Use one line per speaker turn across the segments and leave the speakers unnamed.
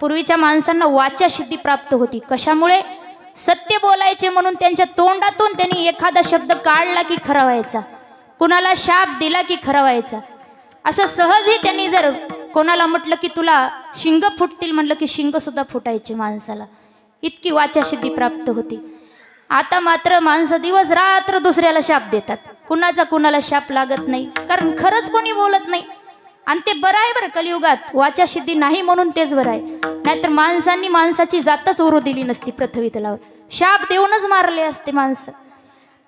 पूर्वीच्या माणसांना वाचा सिद्धी प्राप्त होती. कशामुळे? सत्य बोलायचे म्हणून त्यांच्या तोंडातून त्यांनी एखादा शब्द काढला की खरा व्हायचा. कुणाला शाप दिला की खरा व्हायचा. असं सहजही त्यांनी जर कोणाला म्हटलं की तुला शिंग फुटतील म्हटलं की शिंग सुद्धा फुटायचे माणसाला. इतकी वाचा सिद्धी प्राप्त होती. आता मात्र माणसं दिवस रात्र दुसऱ्याला शाप देतात. कुणाचा कुणाला शाप लागत नाही. कारण खरंच कोणी बोलत नाही. आणि ते बरं आहे बरं कलियुगात. वाचा सिद्धी नाही म्हणून तेच बरं आहे. नाहीतर माणसांनी माणसाची जातच उरू दिली नसती पृथ्वी तलावर. शाप देऊनच मारले असते माणसं.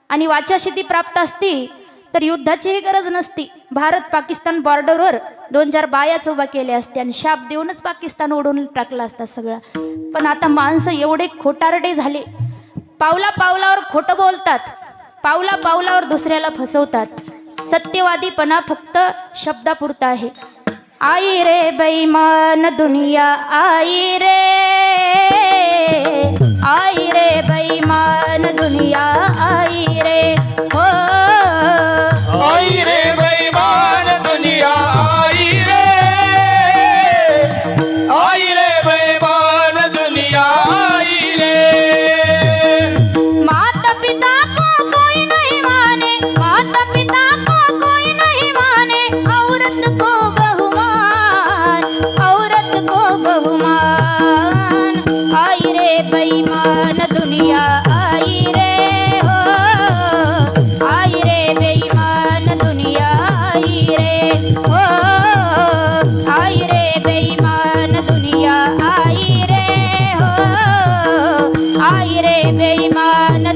आणि वाचा सिद्धी प्राप्त असती तर युद्धाचीही गरज नसती. भारत पाकिस्तान बॉर्डरवर दोन चार बायाच उभा केल्या असत्या आणि शाप देऊनच पाकिस्तान ओढून टाकला असता सगळा. पण आता माणसं एवढे खोटारडे झाले. पावला पावलावर खोटं बोलतात. पावला पावलावर दुसऱ्याला फसवतात. सत्यवादीपणा फक्त शब्दापुरता आहे. आई रे बैमान दुनिया आई रे आई रे बै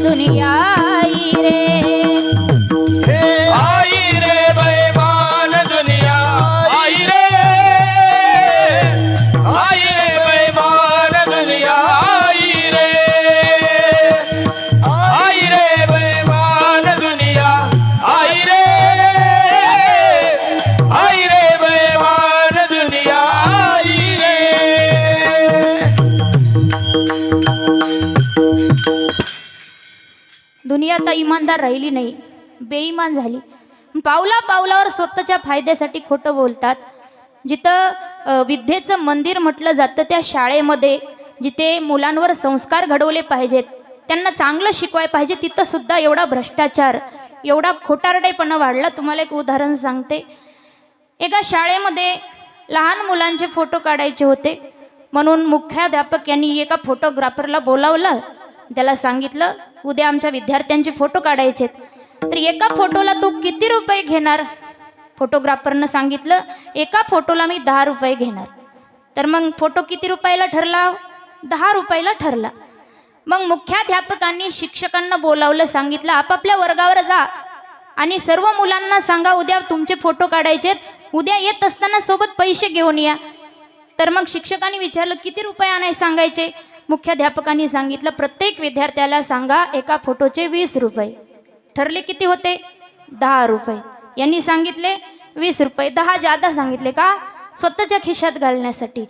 दुनिया आई रे।
आई रे। दुनिया
आता इमानदार राहिली नाही. बेईमान झाली. पावला पावलावर स्वतःच्या फायद्यासाठी खोटं बोलतात. जिथं विद्येचं मंदिर म्हटलं जातं त्या शाळेमध्ये जिथे मुलांवर संस्कार घडवले पाहिजेत. त्यांना चांगलं शिकवाय पाहिजे तिथंसुद्धा एवढा भ्रष्टाचार एवढा खोटारडेपणा वाढला. तुम्हाला एक उदाहरण सांगते. एका शाळेमध्ये लहान मुलांचे फोटो काढायचे होते. म्हणून मुख्याध्यापक यांनी एका फोटोग्राफरला बोलावलं. त्याला सांगितलं उद्या आमच्या विद्यार्थ्यांचे फोटो काढायचे तर एका फोटोला तू किती रुपये घेणार? फोटोग्राफरनं सांगितलं एका फोटोला मी दहा रुपये घेणार. तर मग फोटो किती रुपयाला ठरला? दहा रुपयाला ठरला. मग मुख्याध्यापकांनी शिक्षकांना बोलावलं सांगितलं आपापल्या वर्गावर जा आणि सर्व मुलांना सांगा उद्या तुमचे फोटो काढायचेत. उद्या येत असताना सोबत पैसे घेऊन या. तर मग शिक्षकांनी विचारलं किती रुपये आणाय सांगायचे? मुख्याध्यापकांनी सांगितलं प्रत्येक विद्यार्थ्याला सांगा एका फोटोचे वीस रुपये. ठरले किती होते? दहा रुपये. यांनी सांगितले वीस रुपये. दहा जादा सांगितले का? स्वतःच्या खिशात घालण्यासाठी.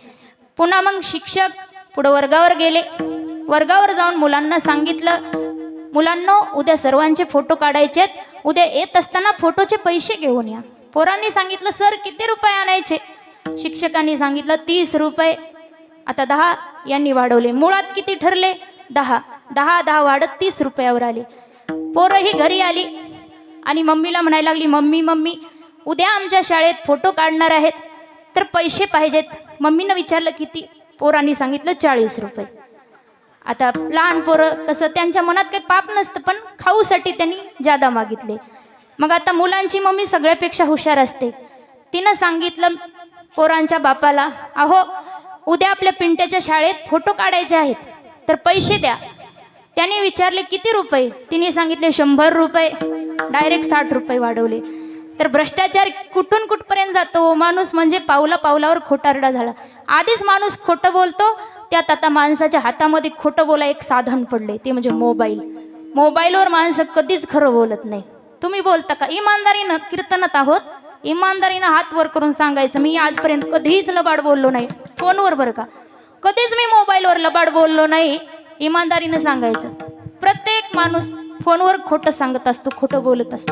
पुन्हा मग शिक्षक पुढं वर्गावर गेले. वर्गावर जाऊन मुलांना सांगितलं मुलांना उद्या सर्वांचे फोटो काढायचेत उद्या येत असताना फोटोचे पैसे घेऊन या. पोरांनी सांगितलं सर किती रुपये आणायचे? शिक्षकांनी सांगितलं तीस रुपये. आता दहा यांनी वाढवले. मुळात किती ठरले? दहा. दहा दहा वाढत तीस रुपयावर आले. पोरं ही घरी आली आणि मम्मीला म्हणायला लागली मम्मी मम्मी उद्या आमच्या शाळेत फोटो काढणार आहेत. तर पैसे पाहिजेत. मम्मीनं विचारलं किती? पोरांनी सांगितलं चाळीस रुपये. आता लहान पोरं कसं त्यांच्या मनात काही पाप नसतं पण खाऊसाठी त्यांनी जादा मागितले. मग आता मुलांची मम्मी सगळ्यापेक्षा हुशार असते. तिनं सांगितलं पोरांच्या बापाला अहो उद्या आपल्या पिंट्याच्या शाळेत फोटो काढायचे आहेत. तर पैसे द्या. त्याने विचारले किती रुपये? तिने सांगितले शंभर रुपये. डायरेक्ट साठ रुपये वाढवले. तर भ्रष्टाचार कुठून कुठपर्यंत जातो? माणूस म्हणजे पावला पावलावर खोटारडा झाला. आधीच माणूस खोटं बोलतो त्यात आता माणसाच्या हातामध्ये खोटं बोला एक साधन पडले ते म्हणजे मोबाईल. मोबाईलवर माणसं कधीच खरं बोलत नाही. तुम्ही बोलता का? इमानदारीनं कीर्तनात आहोत? इमानदारीनं हात वर करून सांगायचं. मी आजपर्यंत कधीच लबाड बोललो नाही. फोनवर बरं का? कधीच मी मोबाईलवर लबाड बोललो नाही. इमानदारीनं सांगायचं. प्रत्येक माणूस फोनवर खोटं सांगत असतो खोटं बोलत असतो.